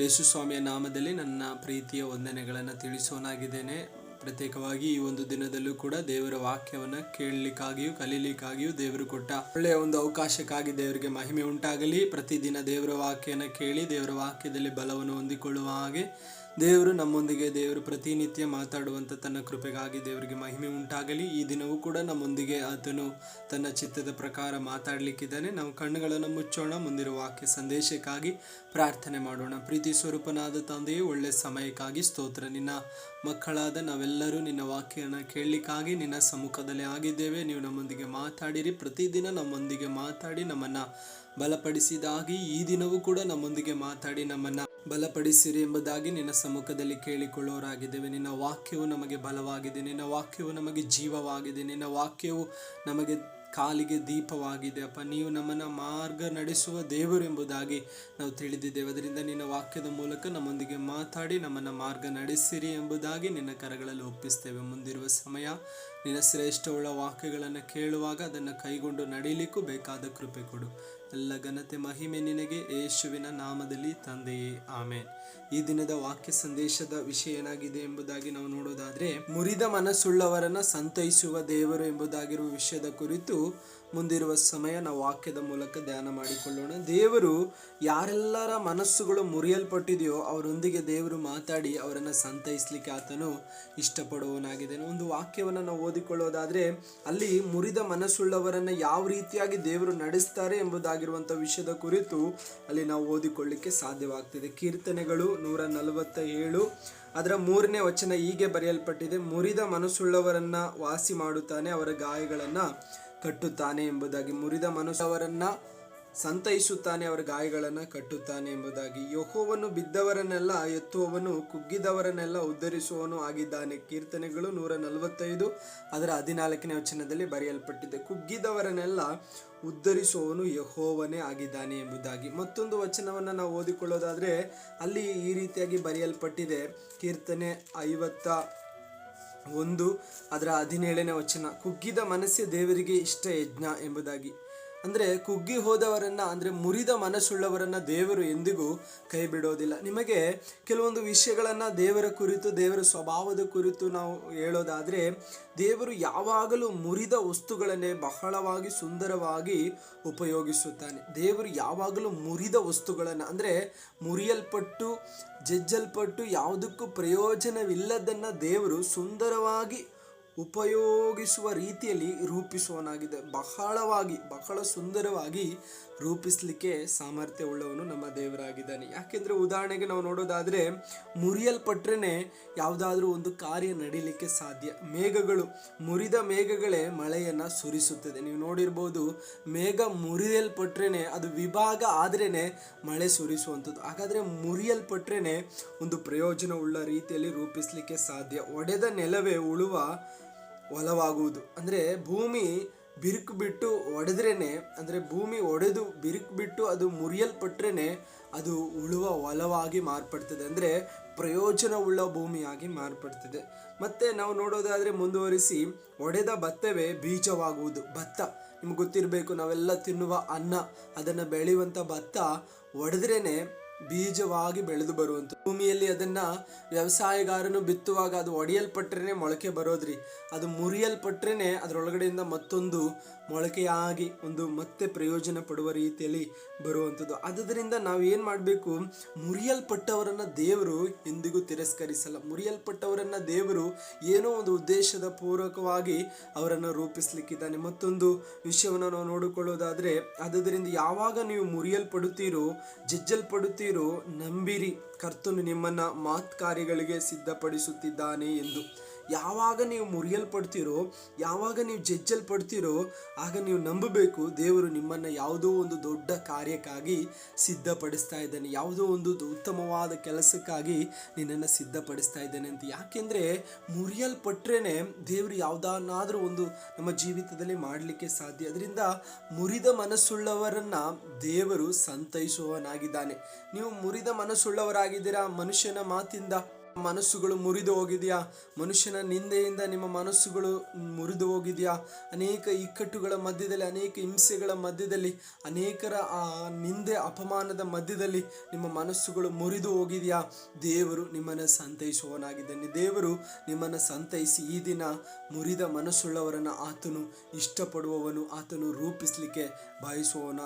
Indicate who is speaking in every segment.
Speaker 1: ಯೇಸು ಸ್ವಾಮಿಯ ನಾಮದಲ್ಲಿ ನನ್ನ ಪ್ರೀತಿಯ ವಂದನೆಗಳನ್ನು ತಿಳಿಸೋನಾಗಿದ್ದೇನೆ ಪ್ರತ್ಯೇಕವಾಗಿ ಈ ಒಂದು ದಿನದಲ್ಲೂ ಕೂಡ ದೇವರ ವಾಕ್ಯವನ್ನು ಕೇಳಲಿಕ್ಕಾಗಿಯೂ ಕಲೀಲಿಕ್ಕಾಗಿಯೂ ದೇವರು ಕೊಟ್ಟ ಒಳ್ಳೆಯ ಒಂದು ಅವಕಾಶಕ್ಕಾಗಿ ದೇವರಿಗೆ ಮಹಿಮೆ ಉಂಟಾಗಲಿ ಪ್ರತಿದಿನ ದೇವರ ವಾಕ್ಯನ ಕೇಳಿ ದೇವರ ವಾಕ್ಯದಲ್ಲಿ ಬಲವನ್ನು ಹೊಂದಿಕೊಳ್ಳುವ ಹಾಗೆ ದೇವರು ನಮ್ಮೊಂದಿಗೆ ದೇವರು ಪ್ರತಿನಿತ್ಯ ಮಾತಾಡುವಂಥ ತನ್ನ ಕೃಪೆಗಾಗಿ ದೇವರಿಗೆ ಮಹಿಮೆ ಉಂಟಾಗಲಿ ಈ ದಿನವೂ ಕೂಡ ನಮ್ಮೊಂದಿಗೆ ಆತನು ತನ್ನ ಚಿತ್ತದ ಪ್ರಕಾರ ಮಾತಾಡಲಿಕ್ಕಿದ್ದಾನೆ ನಾವು ಕಣ್ಣುಗಳನ್ನು ಮುಚ್ಚೋಣ ಮುಂದಿರುವ ವಾಕ್ಯ ಸಂದೇಶಕ್ಕಾಗಿ ಪ್ರಾರ್ಥನೆ ಮಾಡೋಣ ಪ್ರೀತಿ ಸ್ವರೂಪನಾದ ತಂದೆಯೇ ಒಳ್ಳೆಯ ಸಮಯಕ್ಕಾಗಿ ಸ್ತೋತ್ರ ನಿನ್ನ ಮಕ್ಕಳಾದ ನಾವೆಲ್ಲರೂ ನಿನ್ನ ವಾಕ್ಯನ ಕೇಳಲಿಕ್ಕಾಗಿ ನಿನ್ನ ಸಮ್ಮುಖದಲ್ಲಿ ಆಗಿದ್ದೇವೆ ನೀವು ನಮ್ಮೊಂದಿಗೆ ಮಾತಾಡಿರಿ ಪ್ರತಿದಿನ ನಮ್ಮೊಂದಿಗೆ ಮಾತಾಡಿ ನಮ್ಮನ್ನು ಬಲಪಡಿಸಿದಾಗಿ ಈ ದಿನವೂ ಕೂಡ ನಮ್ಮೊಂದಿಗೆ ಮಾತಾಡಿ ನಮ್ಮನ್ನ ಬಲಪಡಿಸಿರಿ ಎಂಬುದಾಗಿ ನಿನ್ನ ಸಮ್ಮುಖದಲ್ಲಿ ಕೇಳಿಕೊಳ್ಳೋರಾಗಿದ್ದೇವೆ ನಿನ್ನ ವಾಕ್ಯವು ನಮಗೆ ಬಲವಾಗಿದೆ ನಿನ್ನ ವಾಕ್ಯವು ನಮಗೆ ಜೀವವಾಗಿದೆ ನಿನ್ನ ವಾಕ್ಯವು ನಮಗೆ ಕಾಲಿಗೆ ದೀಪವಾಗಿದೆ ಅಪ್ಪ ನೀವು ನಮ್ಮನ್ನು ಮಾರ್ಗ ನಡೆಸುವ ದೇವರು ಎಂಬುದಾಗಿ ನಾವು ತಿಳಿದಿದ್ದೇವೆ ಅದರಿಂದ ನಿನ್ನ ವಾಕ್ಯದ ಮೂಲಕ ನಮ್ಮೊಂದಿಗೆ ಮಾತಾಡಿ ನಮ್ಮನ್ನು ಮಾರ್ಗ ನಡೆಸಿರಿ ಎಂಬುದಾಗಿ ನಿನ್ನ ಕರಗಳಲ್ಲಿ ಒಪ್ಪಿಸ್ತೇವೆ ಮುಂದಿರುವ ಸಮಯ ನಿನ್ನ ಶ್ರೇಷ್ಠವುಳ್ಳ ವಾಕ್ಯಗಳನ್ನು ಕೇಳುವಾಗ ಅದನ್ನು ಕೈಗೊಂಡು ನಡೀಲಿಕ್ಕೂ ಬೇಕಾದ ಕೃಪೆ ಕೊಡು ಎಲ್ಲ ಘನತೆ ಮಹಿಮೆ ನಿನಗೆ ಯೇಸುವಿನ ನಾಮದಲ್ಲಿ ತಂದೆಯೇ ಆಮೆ ಈ ದಿನದ ವಾಕ್ಯ ಸಂದೇಶದ ವಿಷಯ ಏನಾಗಿದೆ ಎಂಬುದಾಗಿ ನಾವು ನೋಡೋದಾದ್ರೆ ಮುರಿದ ಮನಸ್ಸುಳ್ಳವರನ್ನ ಸಂತೈಸುವ ದೇವರು ಎಂಬುದಾಗಿರುವ ವಿಷಯದ ಕುರಿತು ಮುಂದಿರುವ ಸಮಯ ನಾವು ವಾಕ್ಯದ ಮೂಲಕ ಧ್ಯಾನ ಮಾಡಿಕೊಳ್ಳೋಣ ದೇವರು ಯಾರೆಲ್ಲರ ಮನಸ್ಸುಗಳು ಮುರಿಯಲ್ಪಟ್ಟಿದೆಯೋ ಅವರೊಂದಿಗೆ ದೇವರು ಮಾತಾಡಿ ಅವರನ್ನು ಸಂತೈಸಲಿಕ್ಕೆ ಆತನು ಇಷ್ಟಪಡುವವನಾಗಿದ್ದಾನೆ ಒಂದು ವಾಕ್ಯವನ್ನು ನಾವು ಓದಿಕೊಳ್ಳೋದಾದರೆ ಅಲ್ಲಿ ಮುರಿದ ಮನಸ್ಸುಳ್ಳವರನ್ನು ಯಾವ ರೀತಿಯಾಗಿ ದೇವರು ನಡೆಸ್ತಾರೆ ಎಂಬುದಾಗಿರುವಂಥ ವಿಷಯದ ಕುರಿತು ಅಲ್ಲಿ ನಾವು ಓದಿಕೊಳ್ಳಲಿಕ್ಕೆ ಸಾಧ್ಯವಾಗ್ತಿದೆ ಕೀರ್ತನೆಗಳು ನೂರ ನಲವತ್ತ ಏಳು ಅದರ ಮೂರನೇ ವಚನ ಹೀಗೆ ಬರೆಯಲ್ಪಟ್ಟಿದೆ ಮುರಿದ ಮನಸ್ಸುಳ್ಳವರನ್ನು ವಾಸಿ ಮಾಡುತ್ತಾನೆ ಅವರ ಗಾಯಗಳನ್ನು ಕಟ್ಟುತ್ತಾನೆ ಎಂಬುದಾಗಿ ಮುರಿದ ಮನುಷ್ಯವರನ್ನ ಸಂತೈಸುತ್ತಾನೆ ಅವರ ಗಾಯಗಳನ್ನು ಕಟ್ಟುತ್ತಾನೆ ಎಂಬುದಾಗಿ ಯಹೋವನ್ನು ಬಿದ್ದವರನ್ನೆಲ್ಲ ಎತ್ತುವವನು ಕುಗ್ಗಿದವರನ್ನೆಲ್ಲ ಉದ್ಧರಿಸುವವನು ಆಗಿದ್ದಾನೆ ಕೀರ್ತನೆಗಳು ನೂರ ನಲವತ್ತೈದು ಅದರ ಹದಿನಾಲ್ಕನೇ ವಚನದಲ್ಲಿ ಬರೆಯಲ್ಪಟ್ಟಿದೆ ಕುಗ್ಗಿದವರನ್ನೆಲ್ಲ ಉದ್ಧರಿಸುವವನು ಯಹೋವನೇ ಆಗಿದ್ದಾನೆ ಎಂಬುದಾಗಿ ಮತ್ತೊಂದು ವಚನವನ್ನು ನಾವು ಓದಿಕೊಳ್ಳೋದಾದರೆ ಅಲ್ಲಿ ಈ ರೀತಿಯಾಗಿ ಬರೆಯಲ್ಪಟ್ಟಿದೆ ಕೀರ್ತನೆ ಐವತ್ತ ಒಂದು ಅದರ ಹದಿನೇಳನೇ ವಚನ ಕುಗ್ಗಿದ ಮನಸ್ಸೇ ದೇವರಿಗೆ ಇಷ್ಟ ಯಜ್ಞ ಎಂಬುದಾಗಿ ಅಂದರೆ ಕುಗ್ಗಿ ಹೋದವರನ್ನು ಅಂದರೆ ಮುರಿದ ಮನಸ್ಸುಳ್ಳವರನ್ನು ದೇವರು ಎಂದಿಗೂ ಕೈ ಬಿಡೋದಿಲ್ಲ ನಿಮಗೆ ಕೆಲವೊಂದು ವಿಷಯಗಳನ್ನು ದೇವರ ಕುರಿತು ದೇವರ ಸ್ವಭಾವದ ಕುರಿತು ನಾವು ಹೇಳೋದಾದರೆ ದೇವರು ಯಾವಾಗಲೂ ಮುರಿದ ವಸ್ತುಗಳನ್ನೇ ಬಹಳವಾಗಿ ಸುಂದರವಾಗಿ ಉಪಯೋಗಿಸುತ್ತಾನೆ ದೇವರು ಯಾವಾಗಲೂ ಮುರಿದ ವಸ್ತುಗಳನ್ನು ಅಂದರೆ ಮುರಿಯಲ್ಪಟ್ಟು ಜಜ್ಜಲ್ಪಟ್ಟು ಯಾವುದಕ್ಕೂ ಪ್ರಯೋಜನವಿಲ್ಲದನ್ನು ದೇವರು ಸುಂದರವಾಗಿ ಉಪಯೋಗಿಸುವ ರೀತಿಯಲ್ಲಿ ರೂಪಿಸುವನಾಗಿದೆ ಬಹಳವಾಗಿ ಬಹಳ ಸುಂದರವಾಗಿ ರೂಪಿಸಲಿಕ್ಕೆ ಸಾಮರ್ಥ್ಯವುಳ್ಳವನು ನಮ್ಮ ದೇವರಾಗಿದ್ದಾನೆ ಯಾಕೆಂದರೆ ಉದಾಹರಣೆಗೆ ನಾವು ನೋಡೋದಾದರೆ ಮುರಿಯಲ್ಪಟ್ರೆ ಯಾವುದಾದ್ರೂ ಒಂದು ಕಾರ್ಯ ನಡೀಲಿಕ್ಕೆ ಸಾಧ್ಯ ಮೇಘಗಳು ಮುರಿದ ಮೇಘಗಳೇ ಮಳೆಯನ್ನು ಸುರಿಸುತ್ತದೆ ನೀವು ನೋಡಿರ್ಬೋದು ಮೇಘ ಮುರಿಯಲ್ಪಟ್ರೆ ಅದು ವಿಭಾಗ ಆದ್ರೇ ಮಳೆ ಸುರಿಸುವಂಥದ್ದು ಹಾಗಾದರೆ ಮುರಿಯಲ್ಪಟ್ರೇ ಒಂದು ಪ್ರಯೋಜನವುಳ್ಳ ರೀತಿಯಲ್ಲಿ ರೂಪಿಸಲಿಕ್ಕೆ ಸಾಧ್ಯ ಒಡೆದ ನೆಲವೇ ಉಳುವ ಒಲವಾಗುವುದು ಅಂದರೆ ಭೂಮಿ ಬಿರುಕು ಬಿಟ್ಟು ಒಡೆದ್ರೇ ಅಂದರೆ ಭೂಮಿ ಒಡೆದು ಬಿರುಕು ಬಿಟ್ಟು ಅದು ಮುರಿಯಲ್ಪಟ್ರೇ ಅದು ಉಳುವ ಒಲವಾಗಿ ಮಾರ್ಪಡ್ತದೆ ಅಂದರೆ ಪ್ರಯೋಜನವುಳ್ಳ ಭೂಮಿಯಾಗಿ ಮಾರ್ಪಡ್ತದೆ ಮತ್ತು ನಾವು ನೋಡೋದಾದರೆ ಮುಂದುವರಿಸಿ ಒಡೆದ ಭತ್ತವೇ ಬೀಜವಾಗುವುದು ಭತ್ತ ನಿಮ್ಗೆ ಗೊತ್ತಿರಬೇಕು ನಾವೆಲ್ಲ ತಿನ್ನುವ ಅನ್ನ ಅದನ್ನು ಬೆಳೆಯುವಂಥ ಭತ್ತ ಒಡೆದ್ರೇ ಬೀಜವಾಗಿ ಬೆಳೆದು ಬರುವಂಥ ಭೂಮಿಯಲ್ಲಿ ಅದನ್ನ ವ್ಯವಸಾಯಗಾರನು ಬಿತ್ತುವಾಗ ಅದು ಒಡೆಯಲ್ಪಟ್ರೇ ಮೊಳಕೆ ಬರೋದ್ರಿ ಅದು ಮುರಿಯಲ್ಪಟ್ರೇ ಅದರೊಳಗಡೆಯಿಂದ ಮತ್ತೊಂದು ಮೊಳಕೆಯಾಗಿ ಒಂದು ಮತ್ತೆ ಪ್ರಯೋಜನ ಪಡುವ ರೀತಿಯಲ್ಲಿ ಬರುವಂಥದ್ದು ಅದರಿಂದ ನಾವು ಏನು ಮಾಡಬೇಕು ಮುರಿಯಲ್ಪಟ್ಟವರನ್ನು ದೇವರು ಎಂದಿಗೂ ತಿರಸ್ಕರಿಸಲ್ಲ ಮುರಿಯಲ್ಪಟ್ಟವರನ್ನು ದೇವರು ಏನೋ ಒಂದು ಉದ್ದೇಶದ ಪೂರಕವಾಗಿ ಅವರನ್ನು ರೂಪಿಸಲಿಕ್ಕಿದ್ದಾನೆ ಮತ್ತೊಂದು ವಿಷಯವನ್ನು ನಾವು ನೋಡಿಕೊಳ್ಳೋದಾದರೆ ಅದರಿಂದ ಯಾವಾಗ ನೀವು ಮುರಿಯಲ್ಪಡುತ್ತೀರೋ ಜಜ್ಜಲ್ಪಡುತ್ತೀರೋ ನಂಬಿರಿ ಕರ್ತನು ನಿಮ್ಮನ್ನ ಮಾತ್ಕಾರ್ಯಗಳಿಗೆ ಸಿದ್ಧಪಡಿಸುತ್ತಿದ್ದಾನೆ ಎಂದು ಯಾವಾಗ ನೀವು ಮುರಿಯಲ್ಪಡ್ತೀರೋ ಯಾವಾಗ ನೀವು ಜಜ್ಜಲ್ಪಡ್ತೀರೋ ಆಗ ನೀವು ನಂಬಬೇಕು ದೇವರು ನಿಮ್ಮನ್ನು ಯಾವುದೋ ಒಂದು ದೊಡ್ಡ ಕಾರ್ಯಕ್ಕಾಗಿ ಸಿದ್ಧಪಡಿಸ್ತಾ ಇದ್ದಾನೆ ಯಾವುದೋ ಒಂದು ಉತ್ತಮವಾದ ಕೆಲಸಕ್ಕಾಗಿ ನಿನ್ನನ್ನು ಸಿದ್ಧಪಡಿಸ್ತಾ ಇದ್ದಾನೆ ಅಂತ ಯಾಕೆಂದರೆ ಮುರಿಯಲ್ಪಟ್ರೇ ದೇವರು ಯಾವುದನ್ನಾದರೂ ಒಂದು ನಮ್ಮ ಜೀವಿತದಲ್ಲಿ ಮಾಡಲಿಕ್ಕೆ ಸಾಧ್ಯ ಅದರಿಂದ ಮುರಿದ ಮನಸ್ಸುಳ್ಳವರನ್ನು ದೇವರು ಸಂತೈಸುವವನಾಗಿದ್ದಾನೆ ನೀವು ಮುರಿದ ಮನಸ್ಸುಳ್ಳವರಾಗಿದ್ದೀರಾ ಮನುಷ್ಯನ ಮಾತಿಂದ ಮನಸ್ಸುಗಳು ಮುರಿದು ಹೋಗಿದೆಯಾ ಮನುಷ್ಯನ ನಿಂದೆಯಿಂದ ನಿಮ್ಮ ಮನಸ್ಸುಗಳು ಮುರಿದು ಹೋಗಿದೆಯಾ ಅನೇಕ ಇಕ್ಕಟ್ಟುಗಳ ಮಧ್ಯದಲ್ಲಿ ಅನೇಕ ಹಿಂಸೆಗಳ ಮಧ್ಯದಲ್ಲಿ ಅನೇಕರ ಆ ನಿಂದೆ ಅಪಮಾನದ ಮಧ್ಯದಲ್ಲಿ ನಿಮ್ಮ ಮನಸ್ಸುಗಳು ಮುರಿದು ಹೋಗಿದೆಯಾ ದೇವರು ನಿಮ್ಮನ್ನು ಸಂತೈಸುವವನಾಗಿದ್ದಾನೆ ದೇವರು ನಿಮ್ಮನ್ನು ಸಂತೈಸಿ ಈ ದಿನ ಮುರಿದ ಮನಸ್ಸುಳ್ಳವರನ್ನು ಆತನು ಇಷ್ಟಪಡುವವನು ಆತನು ರೂಪಿಸಲಿಕ್ಕೆ ಬಯಸುವವನಾಗ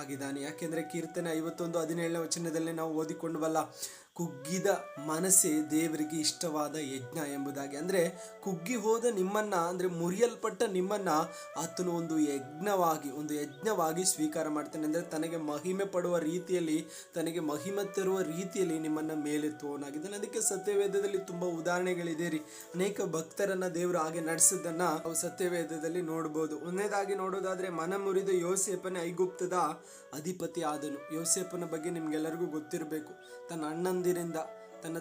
Speaker 1: ಆಗಿದ್ದಾನೆ ಯಾಕೆಂದರೆ ಕೀರ್ತನೆ ಐವತ್ತೊಂದು ಹದಿನೇಳನೇ ವಚನದಲ್ಲಿ ನಾವು ಓದಿಕೊಂಡವಲ್ಲ ಕುಗ್ಗಿದ ಮನಸ್ಸೇ ದೇವರಿಗೆ ಇಷ್ಟವಾದ ಯಜ್ಞ ಎಂಬುದಾಗಿ ಅಂದರೆ ಕುಗ್ಗಿ ಹೋದ ನಿಮ್ಮನ್ನು ಅಂದರೆ ಮುರಿಯಲ್ಪಟ್ಟ ನಿಮ್ಮನ್ನು ಆತನು ಒಂದು ಯಜ್ಞವಾಗಿ ಒಂದು ಯಜ್ಞವಾಗಿ ಸ್ವೀಕಾರ ಮಾಡ್ತಾನೆ ಅಂದರೆ ತನಗೆ ಮಹಿಮೆ ಪಡುವ ರೀತಿಯಲ್ಲಿ ತನಗೆ ಮಹಿಮೆ ತರುವ ರೀತಿಯಲ್ಲಿ ನಿಮ್ಮನ್ನು ಮೇಲೆತ್ತುವನಾಗಿದ್ದಾನೆ ಅದಕ್ಕೆ ಸತ್ಯವೇದದಲ್ಲಿ ತುಂಬ ಉದಾಹರಣೆಗಳಿದೆ ರೀ ಅನೇಕ ಭಕ್ತರನ್ನು ದೇವರು ಹಾಗೆ ನಡೆಸಿದ್ದನ್ನು ನಾವು ಸತ್ಯವೇದದಲ್ಲಿ ನೋಡ್ಬೋದು ಒಂದೇದಾಗಿ ನೋಡೋದಾದರೆ ಮನ ಮುರಿದ ಯೋಸೇಪನೇ ಐಗುಪ್ತದ ಅಧಿಪತಿ ಆದನು ಯೋಸೇಪನ ಬಗ್ಗೆ ನಿಮಗೆಲ್ಲರಿಗೂ ಗೊತ್ತಿರಬೇಕು ತನ್ನ ಅಣ್ಣನ ತಂದಿರಿಂದ ತನ್ನ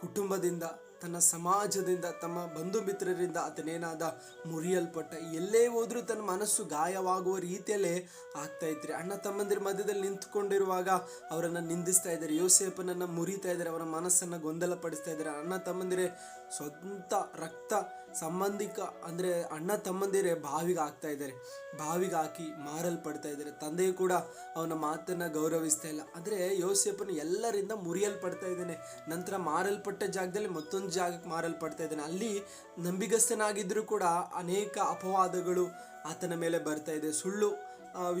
Speaker 1: ಕುಟುಂಬದಿಂದ ತನ್ನ ಸಮಾಜದಿಂದ ತಮ್ಮ ಬಂಧು ಮಿತ್ರರಿಂದ ಆತನೇನಾದ ಮುರಿಯಲ್ಪಟ್ಟ ಎಲ್ಲೇ ಹೋದರೂ ತನ್ನ ಮನಸ್ಸು ಗಾಯವಾಗುವ ರೀತಿಯಲ್ಲೇ ಆಗ್ತಾ ಇದ್ರಿ ಅಣ್ಣ ತಮ್ಮಂದಿರ ಮಧ್ಯದಲ್ಲಿ ನಿಂತ್ಕೊಂಡಿರುವಾಗ ಅವರನ್ನು ನಿಂದಿಸ್ತಾ ಇದ್ದಾರೆ ಯೋಸೇಪನನ್ನು ಮುರಿತಾ ಇದ್ದಾರೆ ಅವರ ಮನಸ್ಸನ್ನು ಗೊಂದಲಪಡಿಸ್ತಾ ಇದ್ದಾರೆ ಅಣ್ಣ ತಮ್ಮಂದಿರೇ ಸ್ವಂತ ರಕ್ತ ಸಂಬಂಧಿಕ ಅಂದರೆ ಅಣ್ಣ ತಮ್ಮಂದಿರೇ ಬಾವಿಗೆ ಹಾಕ್ತಾ ಇದ್ದಾರೆ ಬಾವಿಗೆ ಹಾಕಿ ಮಾರಲ್ಪಡ್ತಾ ಇದ್ದಾರೆ ತಂದೆ ಕೂಡ ಅವನ ಮಾತನ್ನು ಗೌರವಿಸ್ತಾ ಇಲ್ಲ ಆದರೆ ಯೋಸೆಪನು ಎಲ್ಲರಿಂದ ಮುರಿಯಲ್ಪಡ್ತಾ ಇದ್ದಾನೆ ನಂತರ ಮಾರಲ್ಪಟ್ಟ ಜಾಗದಲ್ಲಿ ಮತ್ತೊಂದು ಜಾಗಕ್ಕೆ ಮಾರಲ್ಪಡ್ತಾ ಇದ್ದಾನೆ ಅಲ್ಲಿ ನಂಬಿಗಸ್ತನಾಗಿದ್ದರೂ ಕೂಡ ಅನೇಕ ಅಪವಾದಗಳು ಆತನ ಮೇಲೆ ಬರ್ತಾ ಇದೆ ಸುಳ್ಳು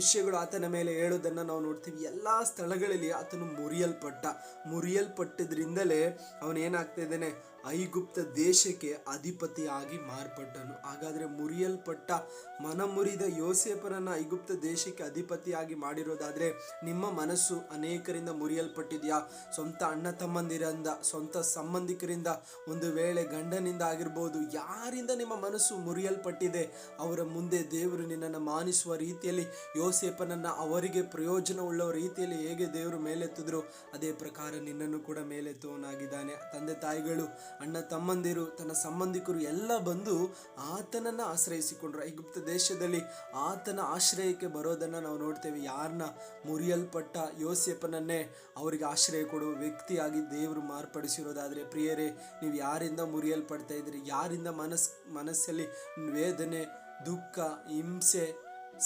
Speaker 1: ವಿಷಯಗಳು ಆತನ ಮೇಲೆ ಹೇಳೋದನ್ನು ನಾವು ನೋಡ್ತೀವಿ ಎಲ್ಲ ಸ್ಥಳಗಳಲ್ಲಿ ಆತನು ಮುರಿಯಲ್ಪಟ್ಟ ಮುರಿಯಲ್ಪಟ್ಟಿದ್ರಿಂದಲೇ ಅವನೇನಾಗ್ತಾ ಇದ್ದಾನೆ ಐಗುಪ್ತ ದೇಶಕ್ಕೆ ಅಧಿಪತಿಯಾಗಿ ಮಾರ್ಪಟ್ಟನು ಹಾಗಾದರೆ ಮುರಿಯಲ್ಪಟ್ಟ ಮನಮುರಿದ ಯೋಸೇಪರನ್ನು ಐಗುಪ್ತ ದೇಶಕ್ಕೆ ಅಧಿಪತಿಯಾಗಿ ಮಾಡಿರೋದಾದರೆ ನಿಮ್ಮ ಮನಸ್ಸು ಅನೇಕರಿಂದ ಮುರಿಯಲ್ಪಟ್ಟಿದೆಯಾ ಸ್ವಂತ ಅಣ್ಣ ತಮ್ಮಂದಿರಿಂದ ಸ್ವಂತ ಸಂಬಂಧಿಕರಿಂದ ಒಂದು ವೇಳೆ ಗಂಡನಿಂದ ಆಗಿರ್ಬೋದು ಯಾರಿಂದ ನಿಮ್ಮ ಮನಸ್ಸು ಮುರಿಯಲ್ಪಟ್ಟಿದೆ ಅವರ ಮುಂದೆ ದೇವರು ನಿನ್ನನ್ನು ಮಾನಿಸುವ ರೀತಿಯಲ್ಲಿ ಯೋಸೇಪನನ್ನು ಅವರಿಗೆ ಪ್ರಯೋಜನವುಳ್ಳ ರೀತಿಯಲ್ಲಿ ಹೇಗೆ ದೇವರು ಮೇಲೆತ್ತಿದ್ರು ಅದೇ ಪ್ರಕಾರ ನಿನ್ನನ್ನು ಕೂಡ ಮೇಲೆತ್ತುವನಾಗಿದ್ದಾನೆ ತಂದೆ ತಾಯಿಗಳು ಅಣ್ಣ ತಮ್ಮಂದಿರು ತನ್ನ ಸಂಬಂಧಿಕರು ಎಲ್ಲ ಬಂದು ಆತನನ್ನ ಆಶ್ರಯಿಸಿಕೊಂಡ್ರು ಐಗುಪ್ತ ದೇಶದಲ್ಲಿ ಆತನ ಆಶ್ರಯಕ್ಕೆ ಬರೋದನ್ನ ನಾವು ನೋಡ್ತೇವೆ ಯಾರನ್ನ ಮುರಿಯಲ್ಪಟ್ಟ ಯೋಸೆಪ್ಪನನ್ನೇ ಅವರಿಗೆ ಆಶ್ರಯ ಕೊಡುವ ವ್ಯಕ್ತಿಯಾಗಿ ದೇವರು ಮಾರ್ಪಡಿಸಿರೋದಾದ್ರೆ ಪ್ರಿಯರೇ ನೀವು ಯಾರಿಂದ ಮುರಿಯಲ್ಪಡ್ತಾ ಇದ್ರಿ ಯಾರಿಂದ ಮನಸ್ ಮನಸ್ಸಲ್ಲಿ ವೇದನೆ ದುಃಖ ಹಿಂಸೆ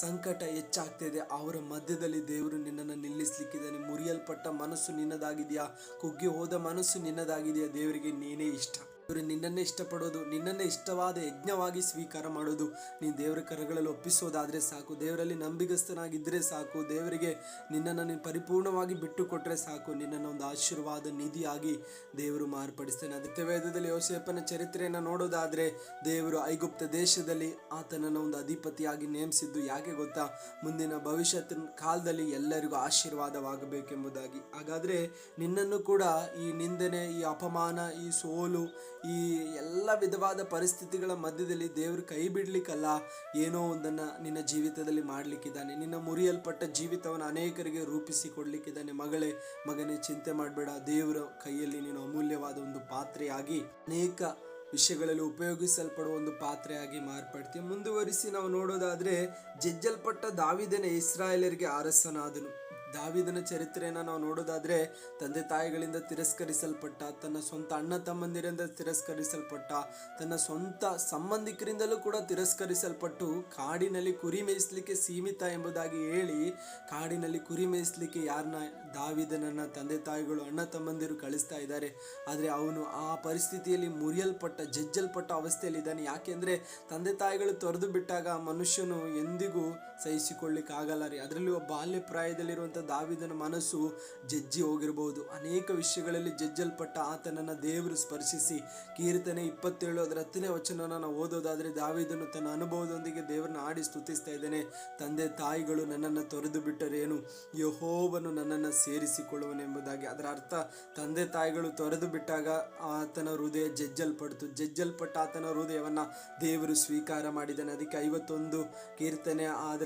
Speaker 1: ಸಂಕಟ ಹೆಚ್ಚಾಗ್ತಿದೆ ಅವರ ಮಧ್ಯದಲ್ಲಿ ದೇವರು ನಿನ್ನನ್ನು ನಿಲ್ಲಿಸಲಿಕ್ಕಿದ್ದಾನೆ ಮುರಿಯಲ್ಪಟ್ಟ ಮನಸ್ಸು ನಿನ್ನದಾಗಿದೆಯಾ ಕುಗ್ಗಿ ಹೋದ ಮನಸ್ಸು ನಿನ್ನದಾಗಿದೆಯಾ ದೇವರಿಗೆ ನೀನೇ ಇಷ್ಟ ಇವರು ನಿನ್ನನ್ನೇ ಇಷ್ಟಪಡೋದು ನಿನ್ನನ್ನೇ ಇಷ್ಟವಾದ ಯಜ್ಞವಾಗಿ ಸ್ವೀಕಾರ ಮಾಡೋದು ನೀನು ದೇವರ ಕರಗಳಲ್ಲಿ ಒಪ್ಪಿಸೋದಾದರೆ ಸಾಕು ದೇವರಲ್ಲಿ ನಂಬಿಗಸ್ತನಾಗಿದ್ದರೆ ಸಾಕು ದೇವರಿಗೆ ನಿನ್ನನ್ನು ನೀನು ಪರಿಪೂರ್ಣವಾಗಿ ಬಿಟ್ಟುಕೊಟ್ರೆ ಸಾಕು ನಿನ್ನನ್ನು ಒಂದು ಆಶೀರ್ವಾದ ನಿಧಿಯಾಗಿ ದೇವರು ಮಾರ್ಪಡಿಸ್ತೇನೆ ಅದಕ್ಕೆ ವೇದದಲ್ಲಿ ಯೋಸೇಪನ ಚರಿತ್ರೆಯನ್ನು ನೋಡೋದಾದರೆ ದೇವರು ಐಗುಪ್ತ ದೇಶದಲ್ಲಿ ಆತನನ್ನು ಒಂದು ಅಧಿಪತಿಯಾಗಿ ನೇಮಿಸಿದ್ದು ಯಾಕೆ ಗೊತ್ತಾ ಮುಂದಿನ ಭವಿಷ್ಯತ್ತಿನ ಕಾಲದಲ್ಲಿ ಎಲ್ಲರಿಗೂ ಆಶೀರ್ವಾದವಾಗಬೇಕೆಂಬುದಾಗಿ ಹಾಗಾದರೆ ನಿನ್ನನ್ನು ಕೂಡ ಈ ನಿಂದನೆ ಈ ಅಪಮಾನ ಈ ಸೋಲು ಈ ಎಲ್ಲ ವಿಧವಾದ ಪರಿಸ್ಥಿತಿಗಳ ಮಧ್ಯದಲ್ಲಿ ದೇವರು ಕೈ ಬಿಡಲಿಕ್ಕಲ್ಲ ಏನೋ ಒಂದನ್ನು ನಿನ್ನ ಜೀವಿತದಲ್ಲಿ ಮಾಡಲಿಕ್ಕಿದ್ದಾನೆ ನಿನ್ನ ಮುರಿಯಲ್ಪಟ್ಟ ಜೀವಿತವನ್ನು ಅನೇಕರಿಗೆ ರೂಪಿಸಿ ಕೊಡಲಿಕ್ಕಿದ್ದಾನೆ ಮಗಳೇ ಮಗನೇ ಚಿಂತೆ ಮಾಡಬೇಡ ದೇವರ ಕೈಯಲ್ಲಿ ನೀನು ಅಮೂಲ್ಯವಾದ ಒಂದು ಪಾತ್ರೆಯಾಗಿ ಅನೇಕ ವಿಷಯಗಳಲ್ಲಿ ಉಪಯೋಗಿಸಲ್ಪಡುವ ಒಂದು ಪಾತ್ರೆಯಾಗಿ ಮಾರ್ಪಡ್ತೀವಿ ಮುಂದುವರಿಸಿ ನಾವು ನೋಡೋದಾದರೆ ಜಜ್ಜಲ್ಪಟ್ಟ ದಾವಿದನ ಇಸ್ರಾಯೇಲರಿಗೆ ಅರಸನಾದನು ದಾವಿದನ ಚರಿತ್ರೆಯನ್ನು ನಾವು ನೋಡೋದಾದರೆ ತಂದೆ ತಾಯಿಗಳಿಂದ ತಿರಸ್ಕರಿಸಲ್ಪಟ್ಟ ತನ್ನ ಸ್ವಂತ ಅಣ್ಣ ತಮ್ಮಂದಿರಿಂದ ತಿರಸ್ಕರಿಸಲ್ಪಟ್ಟ ತನ್ನ ಸ್ವಂತ ಸಂಬಂಧಿಕರಿಂದಲೂ ಕೂಡ ತಿರಸ್ಕರಿಸಲ್ಪಟ್ಟು ಕಾಡಿನಲ್ಲಿ ಕುರಿ ಮೇಯಿಸಲಿಕ್ಕೆ ಸೀಮಿತ ಎಂಬುದಾಗಿ ಹೇಳಿ ಕಾಡಿನಲ್ಲಿ ಕುರಿ ಮೇಯಿಸಲಿಕ್ಕೆ ಯಾರನ್ನ ದಾವಿದನನ್ನು ತಂದೆ ತಾಯಿಗಳು ಅಣ್ಣ ತಮ್ಮಂದಿರು ಕಳಿಸ್ತಾ ಇದ್ದಾರೆ ಆದರೆ ಅವನು ಆ ಪರಿಸ್ಥಿತಿಯಲ್ಲಿ ಮುರಿಯಲ್ಪಟ್ಟ ಜಜ್ಜಲ್ಪಟ್ಟ ಅವಸ್ಥೆಯಲ್ಲಿದ್ದಾನೆ ಯಾಕೆಂದರೆ ತಂದೆ ತಾಯಿಗಳು ತೊರೆದು ಬಿಟ್ಟಾಗ ಮನುಷ್ಯನು ಎಂದಿಗೂ ಸಹಿಸಿಕೊಳ್ಳಿಕ್ಕಾಗಲ್ಲ ರೀ ಒಬ್ಬ ಬಾಲ್ಯ ಪ್ರಾಯದಲ್ಲಿರುವಂಥ ಅಂತ ದಾವಿದನ ಮನಸ್ಸು ಜಜ್ಜಿ ಹೋಗಿರಬಹುದು ಅನೇಕ ವಿಷಯಗಳಲ್ಲಿ ಜಜ್ಜಲ್ಪಟ್ಟ ಆತನನ್ನು ದೇವರು ಸ್ಪರ್ಶಿಸಿ ಕೀರ್ತನೆ ಇಪ್ಪತ್ತೇಳು ಅದರ ಹತ್ತನೇ ವಚನ ನಾನು ಓದೋದಾದರೆ ದಾವಿದನು ತನ್ನ ಅನುಭವದೊಂದಿಗೆ ದೇವರನ್ನ ಆಡಿ ಸ್ತುತಿಸ್ತಾ ಇದ್ದೇನೆ ತಂದೆ ತಾಯಿಗಳು ನನ್ನನ್ನು ತೊರೆದು ಬಿಟ್ಟರೇನು ಯಹೋವನು ನನ್ನನ್ನು ಸೇರಿಸಿಕೊಳ್ಳುವನೆಂಬುದಾಗಿ ಅದರ ಅರ್ಥ ತಂದೆ ತಾಯಿಗಳು ತೊರೆದು ಬಿಟ್ಟಾಗ ಆತನ ಹೃದಯ ಜಜ್ಜಲ್ಪಡ್ತು ಜಜ್ಜಲ್ಪಟ್ಟ ಆತನ ಹೃದಯವನ್ನು ದೇವರು ಸ್ವೀಕಾರ ಮಾಡಿದ್ದಾನೆ ಅದಕ್ಕೆ ಐವತ್ತೊಂದು ಕೀರ್ತನೆ ಆದ್ರ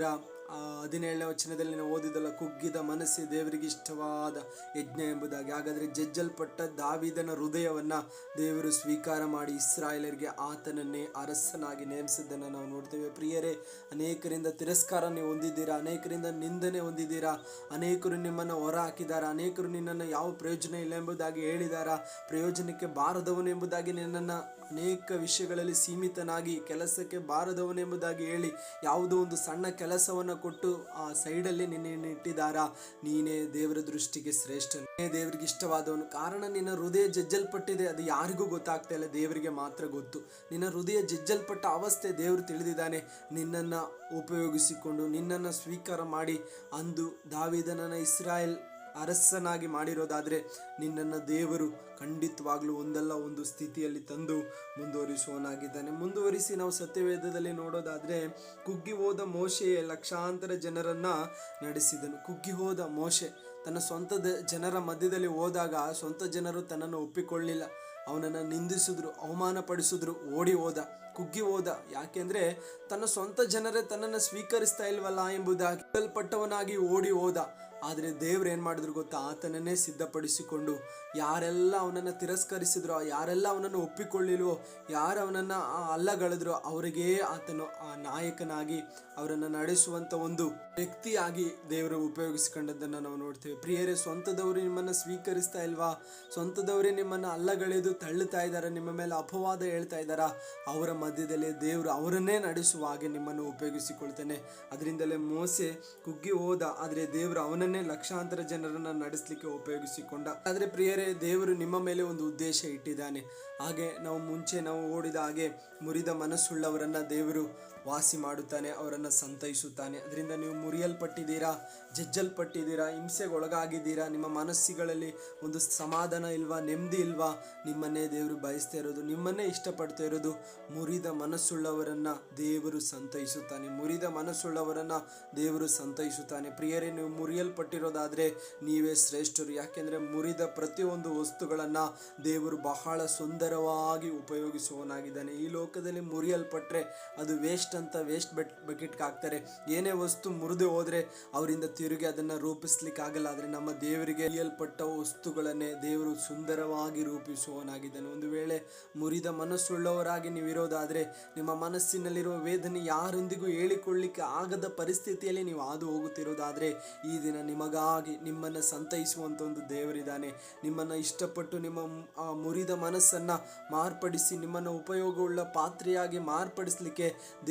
Speaker 1: ಹದಿನೇಳನೇ ವಚನದಲ್ಲಿ ನಾವು ಓದಿದಲ್ಲ ಕುಗ್ಗಿದ ಮನಸ್ಸೇ ದೇವರಿಗೆ ಇಷ್ಟವಾದ ಯಜ್ಞ ಎಂಬುದಾಗಿ ಹಾಗಾದರೆ ಜಜ್ಜಲ್ಪಟ್ಟ ದಾವಿದನ ಹೃದಯವನ್ನು ದೇವರು ಸ್ವೀಕಾರ ಮಾಡಿ ಇಸ್ರಾಯೇಲರಿಗೆ ಆತನನ್ನೇ ಅರಸನಾಗಿ ನೇಮಿಸಿದ್ದನ್ನು ನಾವು ನೋಡ್ತೇವೆ ಪ್ರಿಯರೇ ಅನೇಕರಿಂದ ತಿರಸ್ಕಾರ ಹೊಂದಿದ್ದೀರಾ ಅನೇಕರಿಂದ ನಿಂದನೆ ಹೊಂದಿದ್ದೀರಾ ಅನೇಕರು ನಿಮ್ಮನ್ನು ಹೊರ ಹಾಕಿದ್ದಾರೆ ಅನೇಕರು ನಿನ್ನನ್ನು ಯಾವ ಪ್ರಯೋಜನ ಇಲ್ಲ ಎಂಬುದಾಗಿ ಹೇಳಿದಾರ ಪ್ರಯೋಜನಕ್ಕೆ ಬಾರದವನು ಎಂಬುದಾಗಿ ನಿನ್ನನ್ನು ಅನೇಕ ವಿಷಯಗಳಲ್ಲಿ ಸೀಮಿತನಾಗಿ ಕೆಲಸಕ್ಕೆ ಬಾರದವನೆಂಬುದಾಗಿ ಹೇಳಿ ಯಾವುದೋ ಒಂದು ಸಣ್ಣ ಕೆಲಸವನ್ನು ಕೊಟ್ಟು ಆ ಸೈಡಲ್ಲಿ ನಿನ್ನೆ ಇಟ್ಟಿದ್ದಾರಾ ನೀನೇ ದೇವರ ದೃಷ್ಟಿಗೆ ಶ್ರೇಷ್ಠ ನೀನೇ ದೇವರಿಗೆ ಇಷ್ಟವಾದವನು ಕಾರಣ ನಿನ್ನ ಹೃದಯ ಜಜ್ಜಲ್ಪಟ್ಟಿದೆ ಅದು ಯಾರಿಗೂ ಗೊತ್ತಾಗ್ತಾ ಇಲ್ಲ ದೇವರಿಗೆ ಮಾತ್ರ ಗೊತ್ತು ನಿನ್ನ ಹೃದಯ ಜಜ್ಜಲ್ಪಟ್ಟ ಅವಸ್ಥೆ ದೇವರು ತಿಳಿದಿದ್ದಾನೆ ನಿನ್ನನ್ನು ಉಪಯೋಗಿಸಿಕೊಂಡು ನಿನ್ನನ್ನು ಸ್ವೀಕಾರ ಮಾಡಿ ಅಂದು ದಾವಿದನನ ಇಸ್ರಾಯೇಲ್ ಅರಸನಾಗಿ ಮಾಡಿರೋದಾದರೆ ನಿನ್ನನ್ನು ದೇವರು ಖಂಡಿತವಾಗ್ಲೂ ಒಂದಲ್ಲ ಒಂದು ಸ್ಥಿತಿಯಲ್ಲಿ ತಂದು ಮುಂದುವರಿಸುವನಾಗಿದ್ದಾನೆ ಮುಂದುವರಿಸಿ ನಾವು ಸತ್ಯವೇದದಲ್ಲಿ ನೋಡೋದಾದರೆ ಕುಗ್ಗಿ ಹೋದ ಮೋಶೆಯೇ ಲಕ್ಷಾಂತರ ಜನರನ್ನು ನಡೆಸಿದನು ಕುಗ್ಗಿ ಹೋದ ಮೋಶೆ ತನ್ನ ಸ್ವಂತ ಜನರ ಮಧ್ಯದಲ್ಲಿ ಹೋದಾಗ ಸ್ವಂತ ಜನರು ತನ್ನನ್ನು ಒಪ್ಪಿಕೊಳ್ಳಲಿಲ್ಲ ಅವನನ್ನು ನಿಂದಿಸಿದ್ರು ಅವಮಾನ ಪಡಿಸಿದ್ರು ಓಡಿ ಹೋದ ಕುಗ್ಗಿ ಹೋದ ಯಾಕೆಂದ್ರೆ ತನ್ನ ಸ್ವಂತ ಜನರೇ ತನ್ನನ್ನು ಸ್ವೀಕರಿಸ್ತಾ ಇಲ್ವಲ್ಲ ಎಂಬುದಾಗಿ ಕಲ್ಪಟ್ಟವನಾಗಿ ಓಡಿ ಹೋದ ಆದರೆ ದೇವ್ರು ಏನು ಮಾಡಿದ್ರು ಗೊತ್ತಾ ಆತನನ್ನೇ ಸಿದ್ಧಪಡಿಸಿಕೊಂಡು ಯಾರೆಲ್ಲ ಅವನನ್ನು ತಿರಸ್ಕರಿಸಿದ್ರೋ ಯಾರೆಲ್ಲ ಅವನನ್ನು ಒಪ್ಪಿಕೊಳ್ಳಿಲ್ವೋ ಯಾರು ಅವನನ್ನು ಅಲ್ಲಗಳಿದ್ರೋ ಅವರಿಗೆ ಆತನು ಆ ನಾಯಕನಾಗಿ ಅವರನ್ನು ನಡೆಸುವಂಥ ಒಂದು ವ್ಯಕ್ತಿಯಾಗಿ ದೇವರು ಉಪಯೋಗಿಸ್ಕೊಂಡದ್ದನ್ನು ನಾವು ನೋಡ್ತೇವೆ ಪ್ರಿಯರೇ ಸ್ವಂತದವರು ನಿಮ್ಮನ್ನು ಸ್ವೀಕರಿಸ್ತಾ ಇಲ್ವಾ ಸ್ವಂತದವರೇ ನಿಮ್ಮನ್ನು ಅಲ್ಲಗಳೆದು ತಳ್ಳುತ್ತಾ ಇದ್ದಾರೆ ನಿಮ್ಮ ಮೇಲೆ ಅಪವಾದ ಹೇಳ್ತಾ ಇದ್ದಾರಾ ಅವರ ಮಧ್ಯದಲ್ಲಿ ದೇವರು ಅವರನ್ನೇ ನಡೆಸುವ ಹಾಗೆ ನಿಮ್ಮನ್ನು ಉಪಯೋಗಿಸಿಕೊಳ್ತೇನೆ ಅದರಿಂದಲೇ ಮೋಸೆ ಕುಗ್ಗಿ ಹೋದ ಆದರೆ ದೇವರು ಅವನನ್ನು ಅದನ್ನೇ ಲಕ್ಷಾಂತರ ಜನರನ್ನ ನಡೆಸಲಿಕ್ಕೆ ಉಪಯೋಗಿಸಿಕೊಂಡ ಆದ್ರೆ ಪ್ರಿಯರೇ ದೇವರು ನಿಮ್ಮ ಮೇಲೆ ಒಂದು ಉದ್ದೇಶ ಇಟ್ಟಿದ್ದಾನೆ ಹಾಗೆ ನಾವು ಮುಂಚೆ ನಾವು ಓಡಿದ ಹಾಗೆ ಮುರಿದ ಮನಸ್ಸುಳ್ಳವರನ್ನ ದೇವರು ವಾಸಿ ಮಾಡುತ್ತಾನೆ ಅವರನ್ನು ಸಂತೈಸುತ್ತಾನೆ ಅದರಿಂದ ನೀವು ಮುರಿಯಲ್ಪಟ್ಟಿದ್ದೀರಾ ಜಜ್ಜಲ್ಪಟ್ಟಿದ್ದೀರಾ ಹಿಂಸೆಗೊಳಗಾಗಿದ್ದೀರಾ ನಿಮ್ಮ ಮನಸ್ಸುಗಳಲ್ಲಿ ಒಂದು ಸಮಾಧಾನ ಇಲ್ವಾ ನೆಮ್ಮದಿ ಇಲ್ವಾ ನಿಮ್ಮನ್ನೇ ದೇವರು ಬಯಸ್ತಾ ಇರೋದು ನಿಮ್ಮನ್ನೇ ಇಷ್ಟಪಡ್ತಾ ಇರೋದು ಮುರಿದ ಮನಸ್ಸುಳ್ಳವರನ್ನು ದೇವರು ಸಂತೈಸುತ್ತಾನೆ ಮುರಿದ ಮನಸ್ಸುಳ್ಳವರನ್ನು ದೇವರು ಸಂತೈಸುತ್ತಾನೆ ಪ್ರಿಯರೇ ನೀವು ಮುರಿಯಲ್ಪಟ್ಟಿರೋದಾದರೆ ನೀವೇ ಶ್ರೇಷ್ಠರು ಯಾಕೆಂದರೆ ಮುರಿದ ಪ್ರತಿಯೊಂದು ವಸ್ತುಗಳನ್ನು ದೇವರು ಬಹಳ ಸುಂದರವಾಗಿ ಉಪಯೋಗಿಸುವವನಾಗಿದ್ದಾನೆ ಈ ಲೋಕದಲ್ಲಿ ಮುರಿಯಲ್ಪಟ್ಟರೆ ಅದು ವೇಸ್ಟ್ ವೇಸ್ಟ್ ಅಂತ ವೇಸ್ಟ್ ಬಟ್ ಬಕೆಟ್ಗೆ ಹಾಕ್ತಾರೆ ಏನೇ ವಸ್ತು ಮುರಿದು ಹೋದರೆ ಅವರಿಂದ ತಿರುಗಿ ಅದನ್ನು ರೂಪಿಸ್ಲಿಕ್ಕೆ ಆಗಲ್ಲ ಆದರೆ ನಮ್ಮ ದೇವರಿಗೆ ಇಯಲ್ಪಟ್ಟ ವಸ್ತುಗಳನ್ನೇ ದೇವರು ಸುಂದರವಾಗಿ ರೂಪಿಸುವವನಾಗಿದ್ದಾನೆ ಒಂದು ವೇಳೆ ಮುರಿದ ಮನಸ್ಸುಳ್ಳವರಾಗಿ ಇರೋದಾದ್ರೆ ನಿಮ್ಮ ಮನಸ್ಸಿನಲ್ಲಿರುವ ವೇದನೆ ಯಾರೊಂದಿಗೂ ಹೇಳಿಕೊಳ್ಳಿಕ್ಕೆ ಆಗದ ಪರಿಸ್ಥಿತಿಯಲ್ಲಿ ನೀವು ಹಾದು ಹೋಗುತ್ತಿರೋದಾದರೆ ಈ ದಿನ ನಿಮಗಾಗಿ ನಿಮ್ಮನ್ನು ಸಂತೈಸುವಂಥ ಒಂದು ದೇವರಿದ್ದಾನೆ ನಿಮ್ಮನ್ನು ಇಷ್ಟಪಟ್ಟು ನಿಮ್ಮ ಮುರಿದ ಮನಸ್ಸನ್ನು ಮಾರ್ಪಡಿಸಿ ನಿಮ್ಮನ್ನು ಉಪಯೋಗವುಳ್ಳ ಪಾತ್ರೆಯಾಗಿ ಮಾರ್ಪಡಿಸಲಿಕ್ಕೆ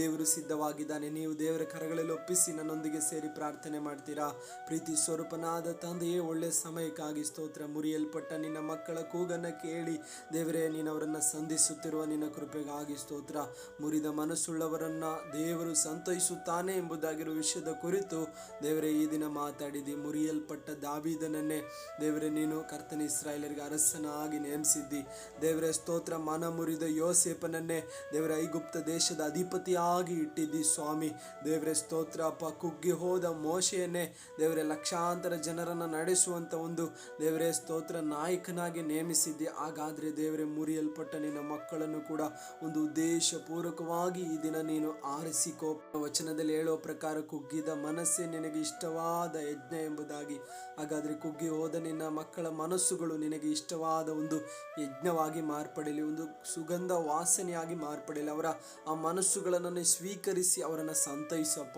Speaker 1: ದೇವರು ಸಿದ್ಧವಾಗಿದ್ದಾನೆ ನೀವು ದೇವರ ಕರಗಳಲ್ಲಿ ಒಪ್ಪಿಸಿ ನನ್ನೊಂದಿಗೆ ಸೇರಿ ಪ್ರಾರ್ಥನೆ ಮಾಡ್ತೀರಾ ಪ್ರೀತಿ ಸ್ವರೂಪನಾದ ತಂದೆಯೇ ಒಳ್ಳೆಯ ಸಮಯಕ್ಕಾಗಿ ಸ್ತೋತ್ರ ಮುರಿಯಲ್ಪಟ್ಟ ನಿನ್ನ ಮಕ್ಕಳ ಕೂಗನ್ನು ಕೇಳಿ ದೇವರೇ ನೀನವರನ್ನ ಸಂಧಿಸುತ್ತಿರುವ ನಿನ್ನ ಕೃಪೆಗಾಗಿ ಸ್ತೋತ್ರ ಮುರಿದ ಮನಸ್ಸುಳ್ಳವರನ್ನು ದೇವರು ಸಂತೈಸುತ್ತಾನೆ ಎಂಬುದಾಗಿರುವ ವಿಷಯದ ಕುರಿತು ದೇವರೇ ಈ ದಿನ ಮಾತಾಡಿದಿ ಮುರಿಯಲ್ಪಟ್ಟ ದಾವಿದನನ್ನೇ ದೇವರೇ ನೀನು ಕರ್ತನ ಇಸ್ರಾಯೇಲರಿಗೆ ಅರಸನಾಗಿ ನೇಮಿಸಿದ್ದಿ ದೇವರೇ ಸ್ತೋತ್ರ ಮನ ಮುರಿದ ಯೋಸೇಪನನ್ನೇ ದೇವರ ಐಗುಪ್ತ ದೇಶದ ಅಧಿಪತಿಯಾಗಿ ಇಟ್ಟಿದ್ದಿ ಸ್ವಾಮಿ ದೇವರೇ ಸ್ತೋತ್ರಪ್ಪ ಕುಗ್ಗಿ ಹೋದ ಮೋಶೆಯನ್ನೇ ದೇವರೇ ಲಕ್ಷಾಂತರ ಜನರನ್ನು ನಡೆಸುವಂಥ ಒಂದು ದೇವರೇ ಸ್ತೋತ್ರ ನಾಯಕನಾಗಿ ನೇಮಿಸಿದ್ದೆ ಹಾಗಾದರೆ ದೇವರೇ ಮುರಿಯಲ್ಪಟ್ಟ ನಿನ್ನ ಮಕ್ಕಳನ್ನು ಕೂಡ ಒಂದು ಉದ್ದೇಶಪೂರ್ವಕವಾಗಿ ಈ ದಿನ ನೀನು ಆರಿಸಿಕೋ ವಚನದಲ್ಲಿ ಹೇಳೋ ಪ್ರಕಾರ ಕುಗ್ಗಿದ ಮನಸ್ಸೇ ನಿನಗೆ ಇಷ್ಟವಾದ ಯಜ್ಞ ಎಂಬುದಾಗಿ ಹಾಗಾದರೆ ಕುಗ್ಗಿ ಹೋದ ನಿನ್ನ ಮಕ್ಕಳ ಮನಸ್ಸುಗಳು ನಿನಗೆ ಇಷ್ಟವಾದ ಒಂದು ಯಜ್ಞವಾಗಿ ಮಾರ್ಪಡಲಿ ಒಂದು ಸುಗಂಧ ವಾಸನೆಯಾಗಿ ಮಾರ್ಪಡಲಿ ಅವರ ಆ ಮನಸ್ಸುಗಳನ್ನು ಸ್ವೀಕರಿಸಿ ಅವರನ್ನು ಸಂತೈಸಪ್ಪ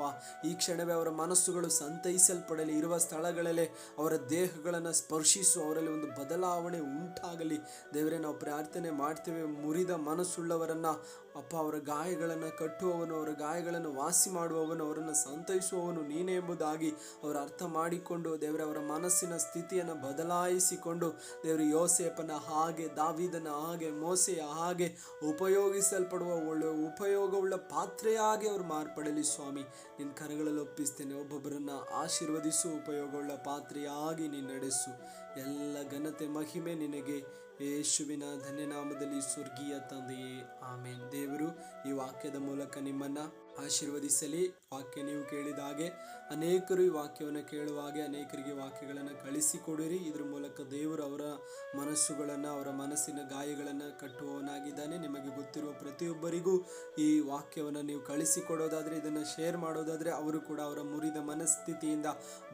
Speaker 1: ಈ ಕ್ಷಣವೇ ಅವರ ಮನಸ್ಸುಗಳು ಸಂತೈಸಲ್ಪಡಲಿ ಇರುವ ಸ್ಥಳಗಳಲ್ಲೇ ಅವರ ದೇಹಗಳನ್ನು ಸ್ಪರ್ಶಿಸು ಅವರಲ್ಲಿ ಒಂದು ಬದಲಾವಣೆ ಉಂಟಾಗಲಿ ದೇವರೇ ನಾವು ಪ್ರಾರ್ಥನೆ ಮಾಡ್ತೇವೆ ಮುರಿದ ಮನಸ್ಸುಳ್ಳವರನ್ನು ಅಪ್ಪ ಅವರ ಗಾಯಗಳನ್ನು ಕಟ್ಟುವವನು ಅವರ ಗಾಯಗಳನ್ನು ವಾಸಿ ಮಾಡುವವನು ಅವರನ್ನು ಸಂತೈಸುವವನು ನೀನೇ ಎಂಬುದಾಗಿ ಅವರು ಅರ್ಥ ಮಾಡಿಕೊಂಡು ದೇವರೇ ಅವರ ಮನಸ್ಸಿನ ಸ್ಥಿತಿಯನ್ನು ಬದಲಾಯಿಸಿಕೊಂಡು ದೇವರು ಯೋಸೇಪನ ಹಾಗೆ ದಾವಿದನ ಹಾಗೆ ಮೋಸೆಯ ಹಾಗೆ ಉಪಯೋಗಿಸಲ್ಪಡುವ ಒಳ್ಳೆ ಉಪಯೋಗವುಳ್ಳ ಪಾತ್ರ ಪಾತ್ರೆಯಾಗಿ ಅವರು ಮಾರ್ಪಡಲಿ ಸ್ವಾಮಿ ನಿನ್ನ ಕರಗಳಲ್ಲಿ ಒಪ್ಪಿಸ್ತೇನೆ ಒಬ್ಬೊಬ್ಬರನ್ನ ಆಶೀರ್ವದಿಸು ಉಪಯೋಗವುಳ್ಳ ಪಾತ್ರೆಯಾಗಿ ನೀನು ನಡೆಸು ಎಲ್ಲ ಘನತೆ ಮಹಿಮೆ ನಿನಗೆ ಯೇಸುವಿನ ಧನ್ಯನಾಮದಲ್ಲಿ ಸ್ವರ್ಗೀಯ ತಂದೆಯೇ ಆಮೇಲೆ ದೇವರು ಈ ವಾಕ್ಯದ ಮೂಲಕ ನಿಮ್ಮನ್ನು ಆಶೀರ್ವದಿಸಲಿ ವಾಕ್ಯ ನೀವು ಕೇಳಿದ ಹಾಗೆ ಅನೇಕರು ಈ ವಾಕ್ಯವನ್ನು ಕೇಳುವ ಹಾಗೆ ಅನೇಕರಿಗೆ ವಾಕ್ಯಗಳನ್ನು ಕಳಿಸಿಕೊಡಿರಿ ಇದ್ರ ಮೂಲಕ ದೇವರು ಅವರ ಮನಸ್ಸುಗಳನ್ನು ಅವರ ಮನಸ್ಸಿನ ಗಾಯಗಳನ್ನು ಕಟ್ಟುವವನಾಗಿದ್ದಾನೆ ನಿಮಗೆ ಗೊತ್ತಿರುವ ಪ್ರತಿಯೊಬ್ಬರಿಗೂ ಈ ವಾಕ್ಯವನ್ನು ನೀವು ಕಳಿಸಿಕೊಡೋದಾದರೆ ಇದನ್ನು ಶೇರ್ ಮಾಡೋದಾದರೆ ಅವರು ಕೂಡ ಅವರ ಮುರಿದ ಮನಸ್ಥಿತಿಯಿಂದ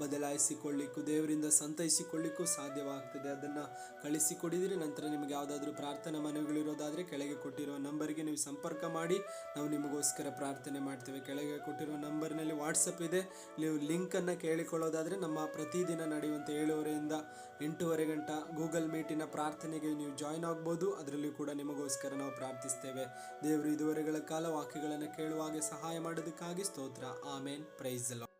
Speaker 1: ಬದಲಾಯಿಸಿಕೊಳ್ಳಿಕ್ಕೂ ದೇವರಿಂದ ಸಂತೈಸಿಕೊಳ್ಳಿಕ್ಕೂ ಸಾಧ್ಯವಾಗ್ತದೆ ಅದನ್ನು ಕಳಿಸಿಕೊಡಿದಿರಿ ನಂತರ ನಿಮಗೆ ಯಾವುದಾದ್ರೂ ಪ್ರಾರ್ಥನಾ ಮನವಿಗಳಿರೋದಾದರೆ ಕೆಳಗೆ ಕೊಟ್ಟಿರುವ ನಂಬರ್ಗೆ ನೀವು ಸಂಪರ್ಕ ಮಾಡಿ ನಾವು ನಿಮಗೋಸ್ಕರ ಪ್ರಾರ್ಥನೆ ಮಾಡ್ತೀವಿ ಕೆಳಗೆ ಕೊಟ್ಟಿರುವ ನಂಬರ್ನಲ್ಲಿ ವಾಟ್ಸಪ್ ಇದೆ ನೀವು ಲಿಂಕನ್ನು ಕೇಳಿಕೊಳ್ಳೋದಾದರೆ ನಮ್ಮ ಪ್ರತಿದಿನ ನಡೆಯುವಂಥ ಏಳುವರೆಯಿಂದ ಎಂಟೂವರೆ ಗಂಟ ಗೂಗಲ್ ಮೀಟಿನ ಪ್ರಾರ್ಥನೆಗೆ ನೀವು ಜಾಯ್ನ್ ಆಗ್ಬೋದು ಅದರಲ್ಲಿ ಕೂಡ ನಿಮಗೋಸ್ಕರ ನಾವು ಪ್ರಾರ್ಥಿಸ್ತೇವೆ ದೇವರು ಇದುವರೆಗಳ ಕಾಲ ವಾಕ್ಯಗಳನ್ನು ಕೇಳುವಾಗೆ ಸಹಾಯ ಮಾಡೋದಕ್ಕಾಗಿ ಸ್ತೋತ್ರ ಆಮೇನ್ ಪ್ರೈಸ್ ಅಲ್ಲ